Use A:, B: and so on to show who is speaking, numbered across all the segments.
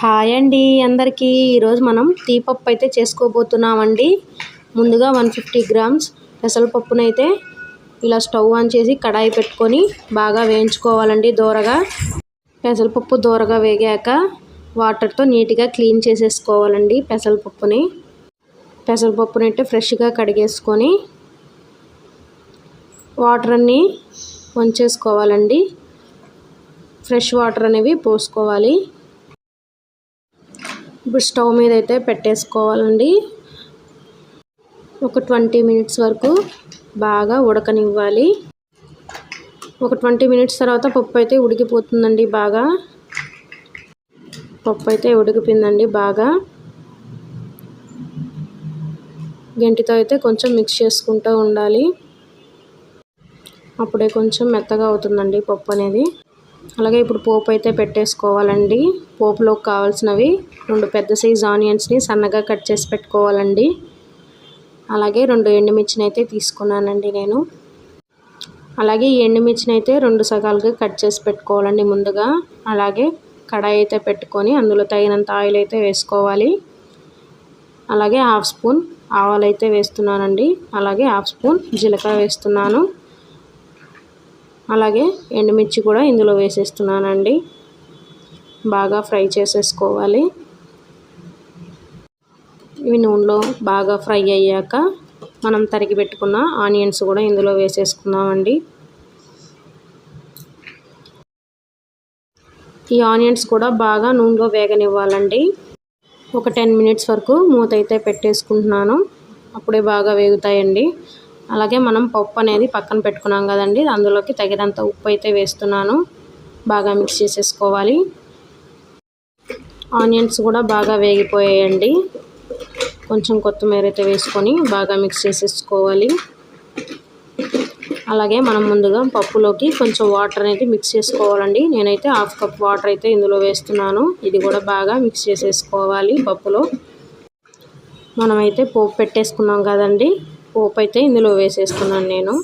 A: Hi అండి అందరికీ. ఈరోజు మనం టీ పప్పు అయితే చేసుకోబోతున్నామండి. ముందుగా వన్ ఫిఫ్టీ గ్రామ్స్ పెసరపప్పునైతే ఇలా స్టవ్ ఆన్ చేసి కడాయి పెట్టుకొని బాగా వేయించుకోవాలండి దూరగా. పెసరపప్పు దూరగా వేగాక వాటర్తో నీట్గా క్లీన్ చేసేసుకోవాలండి పెసరపప్పుని. పెసరపప్పుని అయితే ఫ్రెష్గా కడిగేసుకొని వాటర్ అన్నీ వంచేసుకోవాలండి. ఫ్రెష్ వాటర్ అనేవి పోసుకోవాలి. ఇప్పుడు స్టవ్ మీద అయితే పెట్టేసుకోవాలండి. ఒక ట్వంటీ మినిట్స్ వరకు బాగా ఉడకనివ్వాలి. ఒక ట్వంటీ మినిట్స్ తర్వాత పప్పు అయితే ఉడికిపోతుందండి బాగా. పప్పు అయితే ఉడికిపోయిందండి బాగా. గంటితో అయితే కొంచెం మిక్స్ చేసుకుంటూ ఉండాలి. అప్పుడే కొంచెం మెత్తగా అవుతుందండి పప్పు అనేది. అలాగే ఇప్పుడు పోపు అయితే పెట్టేసుకోవాలండి. పోపులోకి కావాల్సినవి రెండు పెద్ద సైజ్ ఆనియన్స్ని సన్నగా కట్ చేసి పెట్టుకోవాలండి. అలాగే రెండు ఎండుమిర్చిని అయితే తీసుకున్నానండి నేను. అలాగే ఈ ఎండుమిర్చిని అయితే రెండు సగాలుగా కట్ చేసి పెట్టుకోవాలండి ముందుగా. అలాగే కడాయి అయితే పెట్టుకొని అందులో తగినంత ఆయిల్ అయితే వేసుకోవాలి. అలాగే హాఫ్ స్పూన్ ఆవాలు అయితే వేస్తున్నానండి. అలాగే హాఫ్ స్పూన్ జీలకర్ర వేస్తున్నాను. అలాగే ఎండుమిర్చి కూడా ఇందులో వేసేస్తున్నానండి. బాగా ఫ్రై చేసేసుకోవాలి. ఇవి నూనెలో బాగా ఫ్రై అయ్యాక మనం తరిగి పెట్టుకున్న ఆనియన్స్ కూడా ఇందులో వేసేసుకున్నామండి ఈ ఆనియన్స్ కూడా బాగా నూనెలో వేగనివ్వాలండి. ఒక టెన్ మినిట్స్ వరకు మూత అయితే పెట్టేసుకుంటున్నాను. అప్పుడే బాగా వేగుతాయండి. అలాగే మనం పప్పు అనేది పక్కన పెట్టుకున్నాం కదండి. అందులోకి తగినంత ఉప్పు అయితే వేస్తున్నాను. బాగా మిక్స్ చేసేసుకోవాలి. ఆనియన్స్ కూడా బాగా వేగిపోయాయండి. కొంచెం కొత్తిమీర అయితే వేసుకొని బాగా మిక్స్ చేసేసుకోవాలి. అలాగే మనం ముందుగా పప్పులోకి కొంచెం వాటర్ అనేది మిక్స్ చేసుకోవాలండి. నేనైతే హాఫ్ కప్ వాటర్ అయితే ఇందులో వేస్తున్నాను. ఇది కూడా బాగా మిక్స్ చేసేసుకోవాలి పప్పులో. మనమైతే పోపు పెట్టేసుకున్నాం కదండి. పోపు అయితే ఇందులో వేసేస్తున్నాను నేను.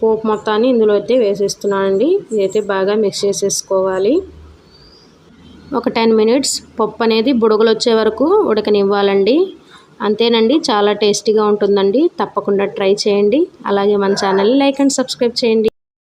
A: పోపు మొత్తాన్ని ఇందులో అయితే వేసేస్తున్నానండి ఇదైతే బాగా మిక్స్ చేసేసుకోవాలి. ఒక టెన్ మినిట్స్ పప్పు అనేది బుడగలు వచ్చే వరకు ఉడకనివ్వాలండి. అంతేనండి చాలా టేస్టీగా ఉంటుందండి. తప్పకుండా ట్రై చేయండి. అలాగే మన ఛానల్ని లైక్ అండ్ సబ్స్క్రైబ్ చేయండి.